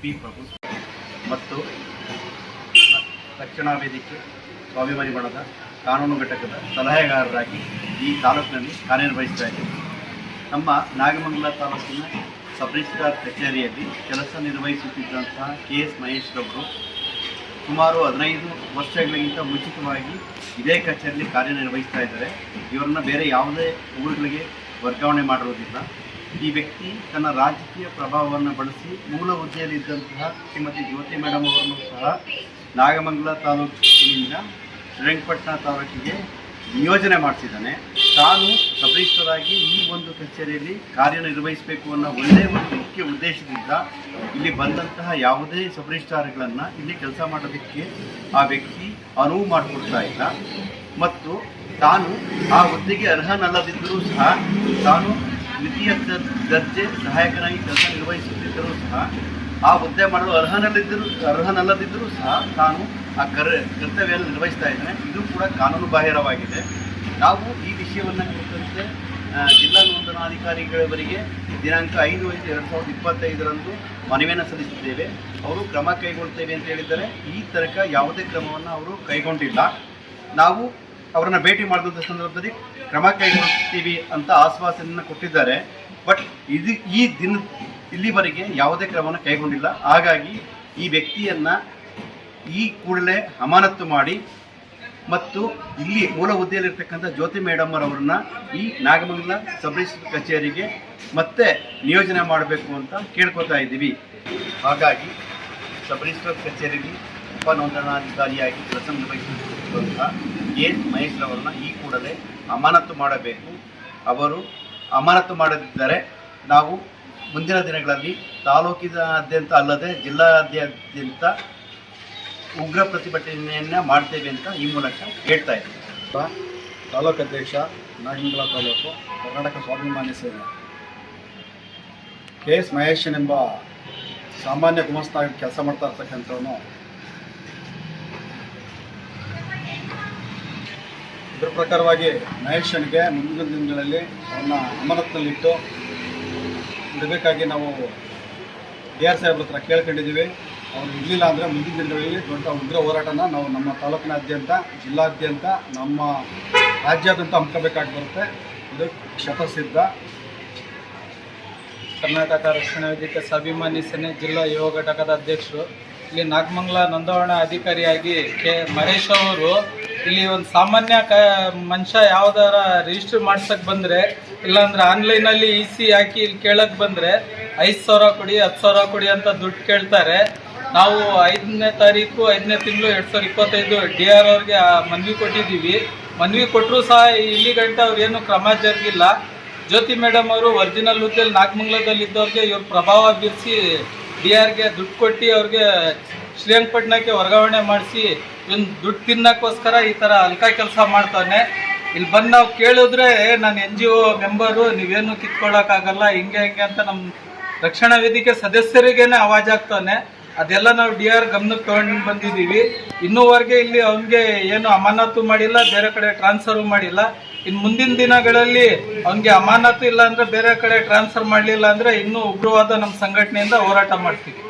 ಪ್ರಭು ಮತ್ತು ರಕ್ಷಣಾ ವೇದಿಕೆ ಸ್ವಾಭಿಮಾನಿ ಬಣದ ಕಾನೂನು ಘಟಕದ ಸಲಹೆಗಾರರಾಗಿ ಈ ತಾಲೂಕಿನಲ್ಲಿ ಕಾರ್ಯನಿರ್ವಹಿಸ್ತಾ ಇದ್ದೇವೆ ನಮ್ಮ ನಾಗಮಂಗಲ ತಾಲೂಕಿನ ಸಬ್ ಕಚೇರಿಯಲ್ಲಿ ಕೆಲಸ ನಿರ್ವಹಿಸುತ್ತಿದ್ದಂತಹ ಕೆ ಎಸ್ ಮಹೇಶ್ ರವರು ಸುಮಾರು ಹದಿನೈದು ವರ್ಷಗಳಿಗಿಂತ ಮುಂಚಿತವಾಗಿ ಇದೇ ಕಚೇರಿಯಲ್ಲಿ ಕಾರ್ಯನಿರ್ವಹಿಸ್ತಾ ಇದ್ದಾರೆ. ಇವರನ್ನು ಬೇರೆ ಯಾವುದೇ ಊರುಗಳಿಗೆ ವರ್ಗಾವಣೆ ಮಾಡಿರೋದಿಲ್ಲ ಈ ವ್ಯಕ್ತಿ ತನ್ನ ರಾಜಕೀಯ ಪ್ರಭಾವವನ್ನು ಬಳಸಿ ಮೂಲ ಹುದ್ದೆಯಲ್ಲಿದ್ದಂತಹ ಶ್ರೀಮತಿ ಜ್ಯೋತಿ ಮೇಡಮ್ ಅವರನ್ನು ಸಹ ನಾಗಮಂಗಲ ತಾಲೂಕಿನಿಂದ ಶ್ರೀರಂಗಪಟ್ಟಣ ತಾಲೂಕಿಗೆ ನಿಯೋಜನೆ ಮಾಡಿಸಿದ್ದಾನೆ ತಾನು ಸಬರಿಷ್ಟರಾಗಿ ಈ ಒಂದು ಕಚೇರಿಯಲ್ಲಿ ಕಾರ್ಯನಿರ್ವಹಿಸಬೇಕು ಅನ್ನೋ ಒಂದೇ ಒಂದು ಮುಖ್ಯ ಉದ್ದೇಶದಿಂದ ಇಲ್ಲಿ ಬಂದಂತಹ ಯಾವುದೇ ಸಬರಿಸ್ಟಾರ್ಗಳನ್ನು ಇಲ್ಲಿ ಕೆಲಸ ಮಾಡೋದಕ್ಕೆ ಆ ವ್ಯಕ್ತಿ ಅನುವು ಮಾಡಿಕೊಡ್ತಾ ಇಲ್ಲ. ಮತ್ತು ತಾನು ಆ ಹುದ್ದೆಗೆ ಅರ್ಹನಲ್ಲದಿದ್ದರೂ ಸಹ ತಾನು ದ್ವಿತೀಯ ದರ್ಜೆ ಸಹಾಯಕನಾಗಿ ಕೆಲಸ ನಿರ್ವಹಿಸುತ್ತಿದ್ದರೂ ಸಹ ಆ ಹುದ್ದೆ ಮಾಡಲು ಅರ್ಹನಲ್ಲಿದ್ದರೂ ಅರ್ಹನಲ್ಲದಿದ್ದರೂ ಸಹ ತಾನು ಆ ಕರ್, ಕರ್ತವ್ಯವನ್ನು ನಿರ್ವಹಿಸ್ತಾ ಇದ್ದಾನೆ. ಇದು ಕೂಡ ಕಾನೂನು ಬಾಹಿರವಾಗಿದೆ. ನಾವು ಈ ವಿಷಯವನ್ನು ಕುರಿತಂತೆ ಜಿಲ್ಲಾ ನೋಂದಣಾಧಿಕಾರಿಗಳವರಿಗೆ ದಿನಾಂಕ ಐದು ಐದು ಎರಡು ಸಾವಿರದ ಇಪ್ಪತ್ತೈದರಂದು ಮನವಿಯನ್ನು ಸಲ್ಲಿಸಿದ್ದೇವೆ. ಅವರು ಕ್ರಮ ಕೈಗೊಳ್ತೇವೆ ಅಂತ ಹೇಳಿದ್ದಾರೆ. ಈ ತನಕ ಯಾವುದೇ ಕ್ರಮವನ್ನು ಅವರು ಕೈಗೊಂಡಿಲ್ಲ. ನಾವು ಅವರನ್ನ ಭೇಟಿ ಮಾಡಿದಂಥ ಸಂದರ್ಭದಲ್ಲಿ ಕ್ರಮ ಕೈಗೊಳ್ಳುತ್ತೀವಿ ಅಂತ ಆಶ್ವಾಸನೆಯನ್ನು ಕೊಟ್ಟಿದ್ದಾರೆ. ಬಟ್ ಇದು ಈ ದಿನ ಇಲ್ಲಿವರೆಗೆ ಯಾವುದೇ ಕ್ರಮವನ್ನು ಕೈಗೊಂಡಿಲ್ಲ. ಹಾಗಾಗಿ ಈ ವ್ಯಕ್ತಿಯನ್ನು ಈ ಕೂಡಲೇ ಅಮಾನತ್ತು ಮಾಡಿ ಮತ್ತು ಇಲ್ಲಿ ಮೂಲ ಹುದ್ದೆಯಲ್ಲಿರ್ತಕ್ಕಂಥ ಜ್ಯೋತಿ ಮೇಡಮ್ ಅವರನ್ನ ಈ ನಾಗಮಂಗಲ ಸಬ್ ಕಚೇರಿಗೆ ಮತ್ತೆ ನಿಯೋಜನೆ ಮಾಡಬೇಕು ಅಂತ ಕೇಳ್ಕೊತಾ ಇದ್ದೀವಿ. ಹಾಗಾಗಿ ಸಬ್ ರಿಜಿಸ್ಟ್ರಾರ್ ಕಚೇರಿಗೆ ಉಪ ನೋಂದಣಾಧಿಕಾರಿಯಾಗಿ ಕೆಲಸ ನಿರ್ವಹಿಸುತ್ತಿರುವಂಥ ಎ ಮಹೇಶ್ ಅವರನ್ನ ಈ ಕೂಡಲೇ ಅಮಾನತು ಮಾಡಬೇಕು? ಅವರು ಅಮಾನತು ಮಾಡದಿದ್ದರೆ ನಾವು ಮುಂದಿನ ದಿನಗಳಲ್ಲಿ ತಾಲೂಕಿನಾದ್ಯಂತ ಅಲ್ಲದೆ ಜಿಲ್ಲಾದ್ಯಂತ ಉಗ್ರ ಪ್ರತಿಭಟನೆಯನ್ನು ಮಾಡ್ತೇವೆ ಅಂತ ಈ ಮೂಲಕ ಹೇಳ್ತಾ ಇದ್ದೀವಿ ತಾಲೂಕು ಅಧ್ಯಕ್ಷ ನಾಗಿಂಗಳ ತಾಲೂಕು, ಕರ್ನಾಟಕ ಸ್ವಾಭಿಮಾನಿ ಸೇನೆ. ಕೆ ಎಸ್ ಎಂಬ ಸಾಮಾನ್ಯ ಗುಮಸ್ತಾಗಿ ಕೆಲಸ ಮಾಡ್ತಾ ಇರ್ತಕ್ಕಂಥವನು ಇದರ ಪ್ರಕಾರವಾಗಿ ಮಹೇಶನಿಗೆ ಮುಂದಿನ ದಿನಗಳಲ್ಲಿ ಅವನ್ನ ಅಮಾನತ್ನಲ್ಲಿಟ್ಟು ಇಡಬೇಕಾಗಿ ನಾವು ಡಿ ಆರ್ ಸಾಹೇಬ್ರ ಹತ್ರ ಕೇಳ್ಕೊಂಡಿದ್ದೀವಿ. ಅವ್ರು ಇರಲಿಲ್ಲ ಅಂದರೆ ಮುಂದಿನ ದಿನಗಳಲ್ಲಿ ದೊಡ್ಡ ಉಗ್ರ ಹೋರಾಟನ ನಾವು ನಮ್ಮ ತಾಲೂಕಿನಾದ್ಯಂತ, ಜಿಲ್ಲಾದ್ಯಂತ, ನಮ್ಮ ರಾಜ್ಯಾದ್ಯಂತ ಹಮ್ಕೋಬೇಕಾಗಿ ಬರುತ್ತೆ. ಇದು ಶತಸಿದ್ಧ. ಕರ್ನಾಟಕ ರಕ್ಷಣಾ ವೇದಿಕೆ ಸ್ವಾಭಿಮಾನಿ ಸೇನೆ ಜಿಲ್ಲಾ ಯುವ ಘಟಕದ ಅಧ್ಯಕ್ಷರು ಇಲ್ಲಿ ನಾಗಮಂಗಲ ನೋಂದಣಾ ಅಧಿಕಾರಿಯಾಗಿ ಕೆ ಮಹೇಶ್ ಅವರು ಇಲ್ಲಿ ಒಂದು ಸಾಮಾನ್ಯ ಕ, ಮನುಷ್ಯ ಯಾವ್ದಾರ ರಿಜಿಸ್ಟರ್ ಮಾಡ್ಸಕ್ ಬಂದ್ರೆ, ಇಲ್ಲಾಂದ್ರೆ ಆನ್ಲೈನಲ್ಲಿ ಇ ಸಿ ಹಾಕಿ ಇಲ್ಲಿ ಕೇಳಕ್ ಬಂದ್ರೆ, ಐದು ಸಾವಿರ ಕೊಡಿ, ಹತ್ತು ಸಾವಿರ ಕೊಡಿ ಅಂತ ದುಡ್ಡು ಕೇಳ್ತಾರೆ. ನಾವು ಐದನೇ ತಾರೀಕು, ಐದನೇ ತಿಂಗಳು, ಎರಡು ಸಾವಿರದ ಇಪ್ಪತ್ತೈದು ಡಿ ಆರ್ ಅವ್ರಿಗೆ ಮನವಿ ಕೊಟ್ಟಿದ್ದೀವಿ. ಮನವಿ ಕೊಟ್ಟರು ಸಹ ಇಲ್ಲಿ ಗಂಟೆ ಅವ್ರೇನು ಕ್ರಮ ಜರುಗಿಲ್ಲ. ಜ್ಯೋತಿ ಮೇಡಮ್ ಅವರು ಒರಿಜಿನಲ್ ಹುದ್ದೆಯಲ್ಲಿ ನಾಗಮಂಗಲದಲ್ಲಿ ಇದ್ದವ್ರಿಗೆ ಇವ್ರು ಪ್ರಭಾವ ಬೀರಿಸಿ ಡಿ ಆರ್ಗೆ ದುಡ್ಡು ಕೊಟ್ಟು ಅವ್ರಿಗೆ ಶ್ರೀರಂಗಪಟ್ಟಣಕ್ಕೆ ವರ್ಗಾವಣೆ ಮಾಡಿಸಿ ಇವನ್ ದುಡ್ಡು ತಿನ್ನಕ್ಕೋಸ್ಕರ ಈ ಥರ ಅಲ್ಕ ಕೆಲಸ ಮಾಡ್ತಾನೆ ಇಲ್ಲಿ ಬಂದು ನಾವು ಕೇಳಿದ್ರೆ ನಾನು ಎನ್ ಜಿ ಒ ಮೆಂಬರು, ನೀವೇನು ಕಿತ್ಕೊಳ್ಳೋಕ್ಕಾಗಲ್ಲ ಹಿಂಗೆ ಹಿಂಗೆ ಅಂತ ನಮ್ಮ ರಕ್ಷಣಾ ವೇದಿಕೆ ಸದಸ್ಯರಿಗೇನೆ ಅವಾಜ್ ಆಗ್ತಾನೆ ಅದೆಲ್ಲ ನಾವು ಡಿ ಆರ್ ಗಮನಕ್ಕೆ ತಗೊಂಡು ಬಂದಿದ್ದೀವಿ. ಇನ್ನೂವರೆಗೆ ಇಲ್ಲಿ ಅವನಿಗೆ ಏನು ಅಮಾನತು ಮಾಡಿಲ್ಲ, ಬೇರೆ ಕಡೆ ಟ್ರಾನ್ಸ್ಫರ್ ಮಾಡಿಲ್ಲ. ಇನ್ನು ಮುಂದಿನ ದಿನಗಳಲ್ಲಿ ಅವನಿಗೆ ಅಮಾನತು ಇಲ್ಲ ಅಂದ್ರೆ ಬೇರೆ ಕಡೆ ಟ್ರಾನ್ಸ್ಫರ್ ಮಾಡಲಿಲ್ಲ ಅಂದರೆ ಇನ್ನೂ ಉಗ್ರವಾದ ನಮ್ಮ ಸಂಘಟನೆಯಿಂದ ಹೋರಾಟ ಮಾಡ್ತೀವಿ.